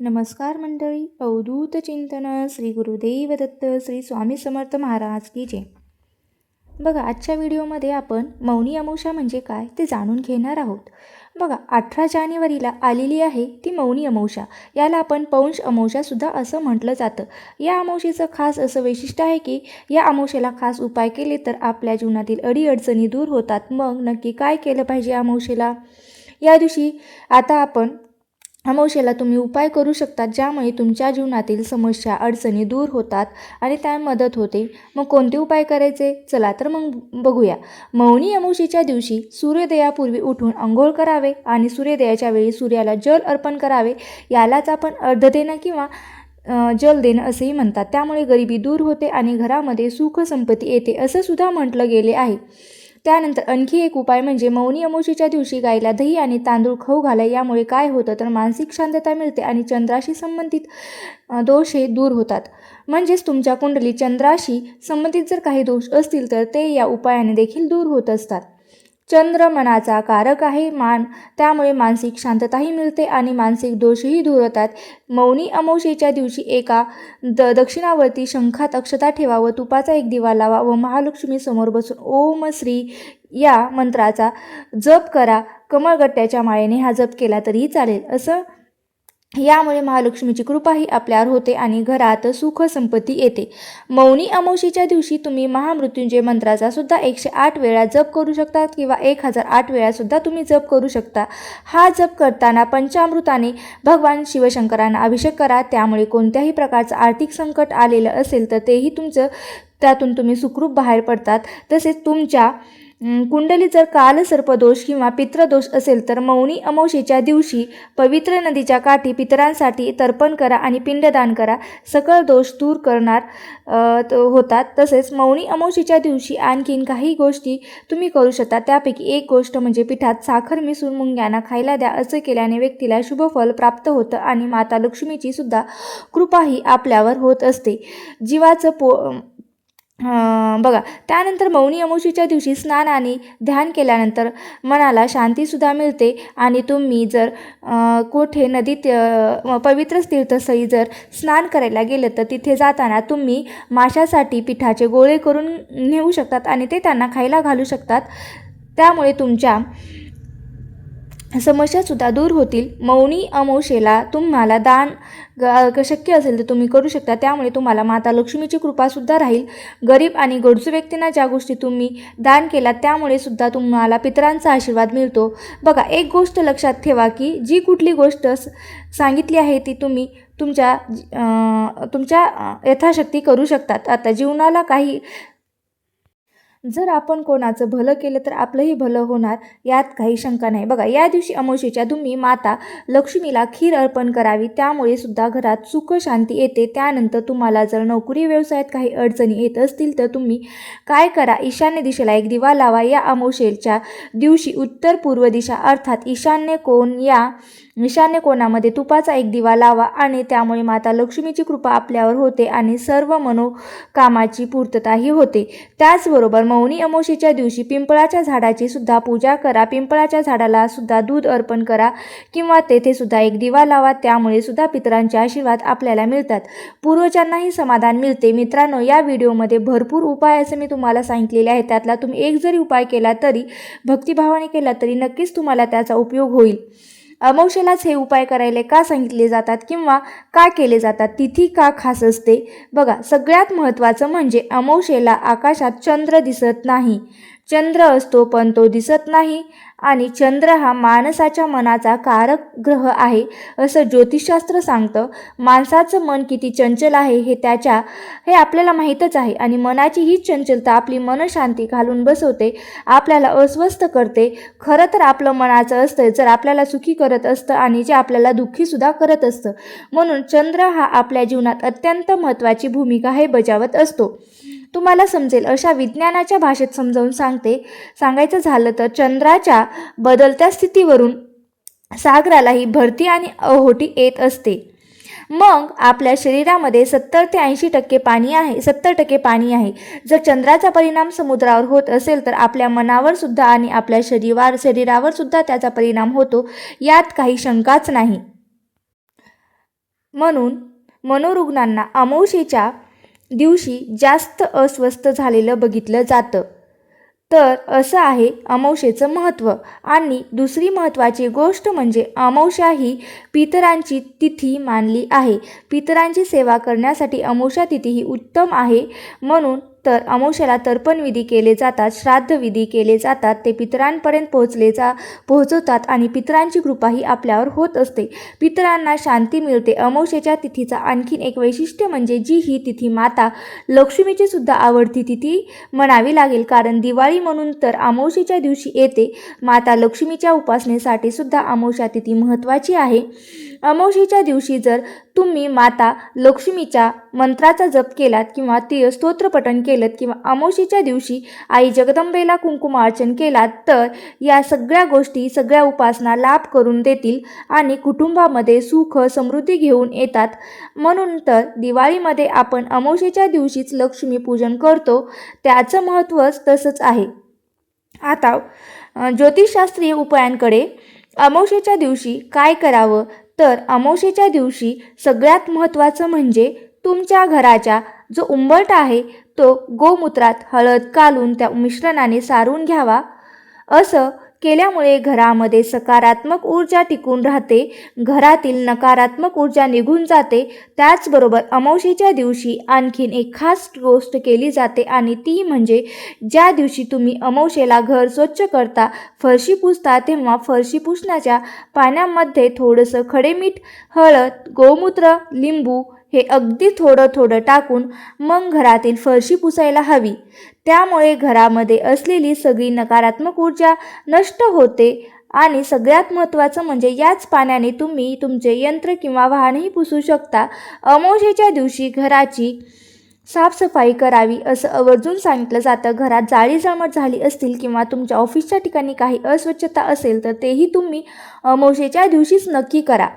नमस्कार मंडळी. अवधूत चिंतन श्री गुरुदेव दत्त श्री स्वामी समर्थ महाराज की जय. बघा आजच्या व्हिडिओमध्ये आपण मौनी अमावस्या म्हणजे काय ते जाणून घेणार आहोत. बघा अठरा जानेवारीला आलेली आहे ती मौनी अमावस्या. याला आपण पौंश अमावस्यासुद्धा असं म्हटलं जातं. या अमावशेचं खास असं वैशिष्ट्य आहे की या अमावशेला खास उपाय केले तर आपल्या जीवनातील अडीअडचणी दूर होतात. मग नक्की काय केलं पाहिजे अमावशेला या दिवशी आता आपण अमावस्येला तुम्ही उपाय करू शकता ज्यामुळे तुमच्या जीवनातील समस्या अडचणी दूर होतात आणि त्या मदत होते. मग कोणते उपाय करायचे? चला तर मग बघूया. मौनी अमावशीच्या दिवशी सूर्योदयापूर्वी उठून अंघोळ करावे आणि सूर्योदयाच्या वेळी सूर्याला जल अर्पण करावे. यालाच आपण अर्ध देणं किंवा जल देणं असेही म्हणतात. त्यामुळे गरिबी दूर होते आणि घरामध्ये सुख संपत्ती येते असं सुद्धा म्हटलं गेले आहे. त्यानंतर आणखी एक उपाय म्हणजे मौनी अमोशीच्या दिवशी गायला दही आणि तांदूळ खाऊ घाला यामुळे काय होतं तर मानसिक शांतता मिळते आणि चंद्राशी संबंधित दोष हे दूर होतात. म्हणजेच तुमच्या कुंडली चंद्राशी संबंधित जर काही दोष असतील तर ते या उपायाने देखील दूर होत असतात. चंद्र मनाचा कारक आहे मान. त्यामुळे मानसिक शांतताही मिळते आणि मानसिक दोषही दूर होतात. मौनी अमावशेच्या दिवशी एका द दक्षिणावरती शंखात अक्षता ठेवा व तुपाचा एक दिवा लावा व महालक्ष्मी समोर बसून ओम श्री या मंत्राचा जप करा. कमळगट्ट्याच्या माळेने हा जप केला तरीही चालेल. असं यामुळे महालक्ष्मीची कृपाही आपल्यावर होते आणि घरात सुख संपत्ती येते. मौनी अमावशीच्या दिवशी तुम्ही महामृत्युंजय मंत्राचा सुद्धा एकशे आठ वेळा जप करू शकता किंवा एक हजार आठ वेळा सुद्धा तुम्ही जप करू शकता. हा जप करताना पंचामृताने भगवान शिवशंकरांना अभिषेक करा. त्यामुळे कोणत्याही प्रकारचं आर्थिक संकट आलेलं असेल तर तेही तुमचं त्यातून तुम्ही सुखरूप बाहेर पडतात. तसेच तुमच्या कुंडली जर जर कालसर्पदोष किंवा पित्रदोष असेल तर मौनी अमावशेच्या दिवशी पवित्र नदीच्या काठी पितरांसाठी तर्पण करा आणि पिंडदान करा. सकळ दोष दूर करणार त- होतात. तसेच मौनी अमावशेच्या दिवशी आणखीन काही गोष्टी तुम्ही करू शकता. त्यापैकी एक गोष्ट म्हणजे पिठात साखर मिसळून मुंग्यांना खायला द्या. असं केल्याने व्यक्तीला शुभफल प्राप्त होतं आणि माता लक्ष्मीची सुद्धा कृपाही आपल्यावर होत असते. जीवाचं पो बघा त्यानंतर मौनी अमावशीच्या दिवशी स्नान आणि ध्यान केल्यानंतर मनाला शांतीसुद्धा मिळते आणि तुम्ही जर कोठे कुठे नदीत पवित्र तीर्थस्थळी जर स्नान करायला गेलं तर तिथे जाताना तुम्ही माशासाठी पिठाचे गोळे करून नेऊ शकतात आणि ते त्यांना खायला घालू शकतात. त्यामुळे तुमच्या समस्यासुद्धा दूर होतील. मौनी अमावशेला तुम्हाला दान ग- शक्य असेल तर तुम्ही करू शकता. त्यामुळे तुम्हाला माता लक्ष्मीची कृपासुद्धा राहील. गरीब आणि गरजू व्यक्तींना ज्या गोष्टी तुम्ही दान केला त्यामुळे सुद्धा तुम्हाला पितरांचा आशीर्वाद मिळतो. बघा एक गोष्ट लक्षात ठेवा की जी कुठली गोष्ट स- सांगितली आहे ती तुम्ही तुमच्या तुमच्या यथाशक्ती करू शकतात. आता जीवनाला काही जर आपण कोणाचं भलं केलं तर आपलंही भलं होणार यात काही शंका नाही. बघा या दिवशी अमावस्येच्या तुम्ही माता लक्ष्मीला खीर अर्पण करावी त्यामुळे सुद्धा घरात सुख शांती येते. त्यानंतर तुम्हाला जर नोकरी व्यवसायात काही अडचणी येत असतील तर तुम्ही काय करा? ईशान्य दिशेला एक दिवा लावा. या अमावशेच्या दिवशी उत्तर पूर्व दिशा अर्थात ईशान्य कोण या ईशान्य कोणामध्ये तुपाचा एक दिवा लावा आणि त्यामुळे माता लक्ष्मीची कृपा आपल्यावर होते आणि सर्व मनोकामाची पूर्तताही होते. त्याचबरोबर मौनी अमोशीच्या दिवशी पिंपळाच्या झाडाची सुद्धा पूजा करा. पिंपळाच्या झाडाला सुद्धा दूध अर्पण करा किंवा तेथे सुद्धा एक दिवा लावा. त्यामुळे सुद्धा पितरांचे आशीर्वाद आपल्याला मिळतात. पूर्वजांनाही समाधान मिळते. मित्रांनो या व्हिडिओमध्ये भरपूर उपाय असं मी तुम्हाला सांगितलेले आहे त्यातला तुम्ही एक जरी उपाय केला तरी भक्तिभावाने केला तरी नक्कीच तुम्हाला त्याचा उपयोग होईल. अमावशेलाच हे उपाय करायला का सांगितले जातात किंवा का केले जातात तिथी का खास असते? बघा सगळ्यात महत्त्वाचं म्हणजे अमावशेला आकाशात चंद्र दिसत नाही. चंद्र असतो पण तो दिसत नाही. आणि चंद्र हा माणसाच्या मनाचा कारक ग्रह आहे असं ज्योतिषशास्त्र सांगतं. माणसाचं मन किती चंचल आहे हे त्याच्या हे आपल्याला माहीतच आहे. आणि मनाची हीच चंचलता आपली मनशांती घालून बसवते आपल्याला अस्वस्थ करते. खरं तर आपलं मनाचं असतं जर आपल्याला सुखी करत असतं आणि जे आपल्याला दुःखीसुद्धा करत असतं. म्हणून चंद्र हा आपल्या जीवनात अत्यंत महत्त्वाची भूमिका हे बजावत असतो. तुम्हाला समजेल. अशा विज्ञानाच्या भाषेत समजावून सांगते. सांगायचं झालं तर चंद्राच्या बदलत्या स्थितीवरून सागरालाही भरती आणि अहोटी येत असते. मग आपल्या शरीरामध्ये सत्तर ते ऐंशी टक्के पाणी आहे सत्तर टक्के पाणी आहे. जर चंद्राचा परिणाम समुद्रावर होत असेल तर आपल्या मनावर सुद्धा आणि आपल्या शरीरावर शरीरावर सुद्धा त्याचा परिणाम होतो. यात काही शंकाच नाही. म्हणून मनोरुग्णांना अमावस्येच्या दिवशी जास्त अस्वस्थ झालेलं बघितलं जातं. तर असं आहे अमावशेचं महत्त्व. आणि दुसरी महत्त्वाची गोष्ट म्हणजे अमावशा ही पितरांची तिथी मानली आहे. पितरांची सेवा करण्यासाठी अमावशा तिथी ही उत्तम आहे म्हणून तर अमावस्याला तर्पणविधी केले जातात श्राद्धविधी केले जातात ते पितरांपर्यंत पोहोचले जा पोहोचवतात आणि पितरांची कृपाही आपल्यावर होत असते. पितरांना शांती मिळते. अमावश्याच्या तिथीचा आणखीन एक वैशिष्ट्य म्हणजे जी ही तिथी माता लक्ष्मीची सुद्धा आवडती तिथी म्हणावी लागेल. कारण दिवाळी म्हणून तर अमावस्येच्या दिवशी येते. माता लक्ष्मीच्या उपासनेसाठी सुद्धा अमावस्या तिथी महत्त्वाची आहे. अमावस्येच्या दिवशी जर तुम्ही माता लक्ष्मीच्या मंत्राचा जप केलात किंवा ती स्तोत्रपठण केलं किंवा अमावशीच्या दिवशी आई जगदंबेला कुंकुमार्चन केलात तर या सगळ्या गोष्टी सगळ्या उपासना लाभ करून देतील आणि कुटुंबामध्ये सुख समृद्धी घेऊन येतात. म्हणून तर दिवाळीमध्ये आपण अमावस्येच्या दिवशीच लक्ष्मीपूजन करतो त्याचं महत्त्वच तसंच आहे. आता ज्योतिषशास्त्रीय उपायांकडे अमावस्येच्या दिवशी काय करावं? तर अमावशेच्या दिवशी सगळ्यात महत्त्वाचं म्हणजे तुमच्या घराच्या जो उंबरठा आहे तो गोमूत्रात हळद कालून त्या मिश्रणाने सारून घ्यावा. असं केल्यामुळे घरामध्ये सकारात्मक ऊर्जा टिकून राहते घरातील नकारात्मक ऊर्जा निघून जाते. त्याचबरोबर अमावशेच्या दिवशी आणखीन एक खास गोष्ट केली जाते आणि ती म्हणजे ज्या दिवशी तुम्ही अमावशेला घर स्वच्छ करता फरशी पुसता तेव्हा फरशी पुसण्याच्या पाण्यामध्ये थोडंसं खडे मीठ हळद गोमूत्र लिंबू हे अगदी थोडं थोडं टाकून मग घरातील फरशी पुसायला हवी. त्यामुळे घरामध्ये असलेली सगळी नकारात्मक ऊर्जा नष्ट होते. आणि सगळ्यात महत्त्वाचं म्हणजे याच पाण्याने तुम्ही तुमचे यंत्र किंवा वाहनही पुसू शकता. अमोशेच्या दिवशी घराची साफसफाई करावी असं आवर्जून सांगितलं जातं. घरात जाळी जळमट झाली असतील किंवा तुमच्या ऑफिसच्या ठिकाणी काही अस्वच्छता असेल तर तेही तुम्ही अमोशेच्या दिवशीच नक्की करा.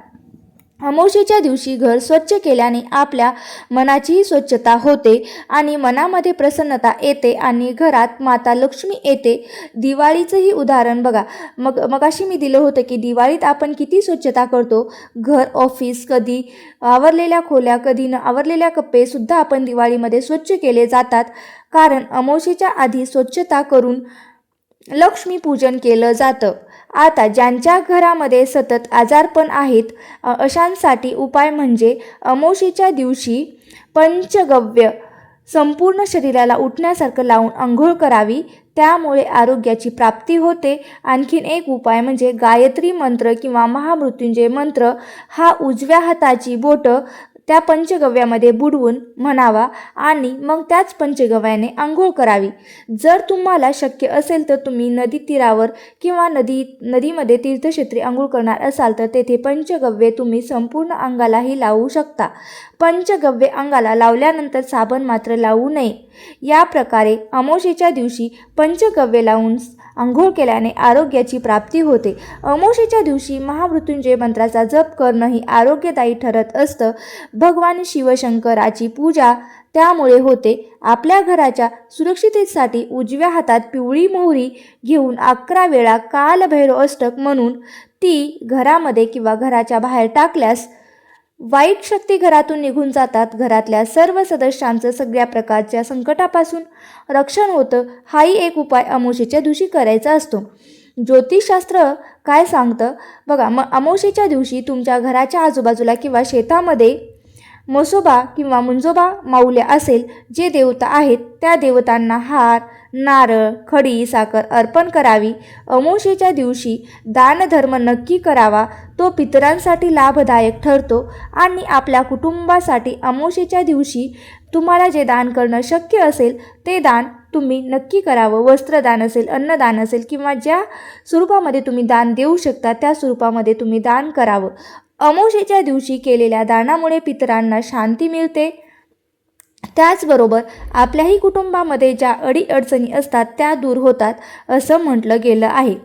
अमावशेच्या दिवशी घर स्वच्छ केल्याने आपल्या मनाचीही स्वच्छता होते आणि मनामध्ये प्रसन्नता येते आणि घरात माता लक्ष्मी येते. दिवाळीचंही उदाहरण बघा. मग मगाशी मी दिलं होतं की दिवाळीत आपण किती स्वच्छता करतो. घर ऑफिस कधी आवरलेल्या खोल्या कधी न आवरलेल्या कप्पेसुद्धा आपण दिवाळीमध्ये स्वच्छ केले जातात. कारण अमावशेच्या आधी स्वच्छता करून लक्ष्मीपूजन केलं जातं. आता ज्यांच्या घरामध्ये सतत आजारपण आहेत अशांसाठी उपाय म्हणजे अमोशीच्या दिवशी पंचगव्य संपूर्ण शरीराला उठण्यासारखं लावून आंघोळ करावी. त्यामुळे आरोग्याची प्राप्ती होते. आणखीन एक उपाय म्हणजे गायत्री मंत्र किंवा महामृत्युंजय मंत्र. हा उजव्या हाताची बोटं त्या पंचगव्यामध्ये बुडवून म्हणावा आणि मग त्याच पंचगव्याने आंघोळ करावी. जर तुम्हाला शक्य असेल तर तुम्ही नदी तीरावर किंवा नदी नदीमध्ये तीर्थक्षेत्री आंघोळ करणार असाल तर तेथे पंचगव्ये तुम्ही संपूर्ण अंगालाही लावू शकता. पंचगव्य अंगाला लावल्यानंतर साबण मात्र लावू नये. या प्रकारे अमोशेच्या दिवशी पंचगव्य लावून आंघोळ केल्याने आरोग्याची प्राप्ती होते. अमोशेच्या दिवशी महामृत्युंजय मंत्राचा जप करणंही आरोग्यदायी ठरत असतं. भगवान शिवशंकराची पूजा त्यामुळे होते. आपल्या घराच्या सुरक्षिततेसाठी उजव्या हातात पिवळी मोहरी घेऊन अकरा वेळा कालभैरव अष्टक म्हणून ती घरामध्ये किंवा घराच्या बाहेर टाकल्यास वाईट शक्ती घरातून निघून जातात. घरातल्या सर्व सदस्यांचं सगळ्या प्रकारच्या संकटापासून रक्षण होतं हाही एक उपाय अमोशीच्या दिवशी करायचा असतो. ज्योतिषशास्त्र काय सांगतं? बघा मग अमोशीच्या दिवशी तुमच्या घराच्या आजूबाजूला किंवा शेतामध्ये मसोबा किंवा मुंजोबा माऊल्या असेल जे देवता आहेत त्या देवतांना हार नारळ खडी साखर अर्पण करावी. अमोशेच्या दिवशी दानधर्म नक्की करावा. तो पितरांसाठी लाभदायक ठरतो आणि आपल्या कुटुंबासाठी अमोशेच्या दिवशी तुम्हाला जे दान करणं शक्य असेल ते दान तुम्ही नक्की करावं. वस्त्रदान असेल अन्नदान असेल किंवा ज्या स्वरूपामध्ये तुम्ही दान देऊ शकता त्या स्वरूपामध्ये तुम्ही दान करावं. अमोशेच्या दिवशी केलेल्या दानामुळे पितरांना शांती मिळते. त्याचबरोबर आपल्याही कुटुंबामध्ये ज्या अडीअडचणी असतात त्या दूर होतात असं म्हटलं गेलं आहे.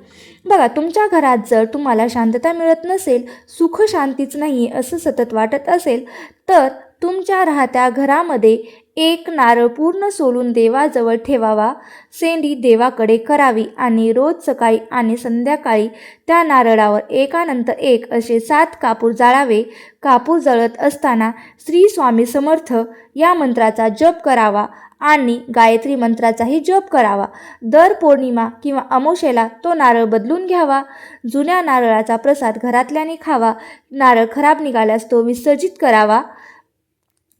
बघा तुमच्या घरात जर तुम्हाला शांतता मिळत नसेल सुख शांतीच नाही आहे असं सतत वाटत असेल तर तुमच्या राहत्या घरामध्ये एक नारळ पूर्ण सोलून देवाजवळ ठेवावा. सेंडी देवाकडे करावी आणि रोज सकाळी आणि संध्याकाळी त्या नारळावर एकानंतर एक असे सात कापूर जाळावे. कापूर जळत असताना श्री स्वामी समर्थ या मंत्राचा जप करावा आणि गायत्री मंत्राचाही जप करावा. दर पौर्णिमा किंवा अमोशेला तो नारळ बदलून घ्यावा. जुन्या नारळाचा प्रसाद घरातल्याने खावा. नारळ खराब निघाल्यास तो विसर्जित करावा.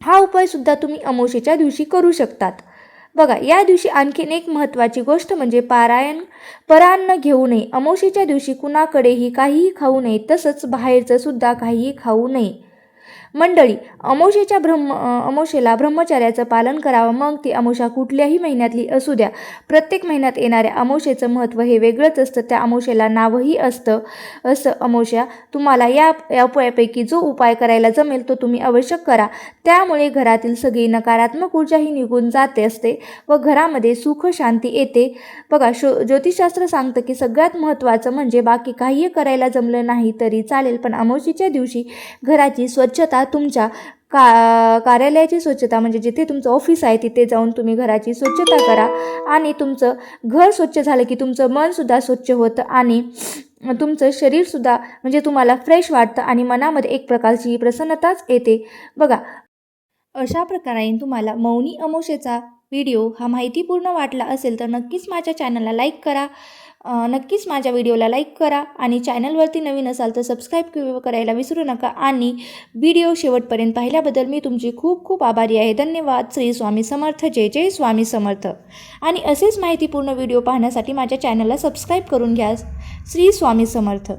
हा उपायसुद्धा तुम्ही अमावशेच्या दिवशी करू शकतात. बघा या दिवशी आणखीन एक महत्त्वाची गोष्ट म्हणजे पारायण. परान्न घेऊ नये. अमावशेच्या दिवशी कुणाकडेही काहीही खाऊ नये. तसंच बाहेरचं सुद्धा काहीही खाऊ नये. मंडळी अमोशेच्या ब्रह्म अमोशेला ब्रह्मचर्याचं पालन करावं मग ती अमोशा कुठल्याही महिन्यातली असू द्या. प्रत्येक महिन्यात येणाऱ्या अमोशेचं महत्त्व हे वेगळंच असतं. त्या अमोशेला नावही असतं. असं अमोशा तुम्हाला या उपायापैकी जो उपाय करायला जमेल तो तुम्ही आवश्यक करा. त्यामुळे घरातील सगळी नकारात्मक ऊर्जाही निघून जाते असते व घरामध्ये सुख शांती येते. बघा शो ज्योतिषशास्त्र सांगतं की सगळ्यात महत्त्वाचं म्हणजे बाकी काहीही करायला जमलं नाही तरी चालेल पण अमोशीच्या दिवशी घराची स्वच्छता तुमच्या का कार्यालयाची स्वच्छता म्हणजे जिथे तुमचं ऑफिस आहे तिथे जाऊन तुम्ही घराची स्वच्छता करा. आणि तुमचं घर स्वच्छ झालं की तुमचं मनसुद्धा स्वच्छ होतं आणि तुमचं शरीरसुद्धा म्हणजे तुम्हाला फ्रेश वाटतं आणि मनामध्ये एक प्रकारची प्रसन्नताच येते. बघा अशा प्रकारे तुम्हाला मौनी अमोशेचा व्हिडिओ हा माहितीपूर्ण वाटला असेल तर नक्कीच माझ्या चॅनलला लाईक करा. नक्कीच माझ्या व्हिडिओला लाईक करा आणि चॅनलवरती नवीन असाल तर सबस्क्राईब करायला विसरू नका आणि व्हिडिओ शेवटपर्यंत पाहिल्याबद्दल मी तुमची खूप खूप आभारी आहे. धन्यवाद. श्री स्वामी समर्थ. जय जय स्वामी समर्थ. आणि असेच माहितीपूर्ण व्हिडिओ पाहण्यासाठी माझ्या चॅनलला सबस्क्राईब करून घ्या. श्री स्वामी समर्थ.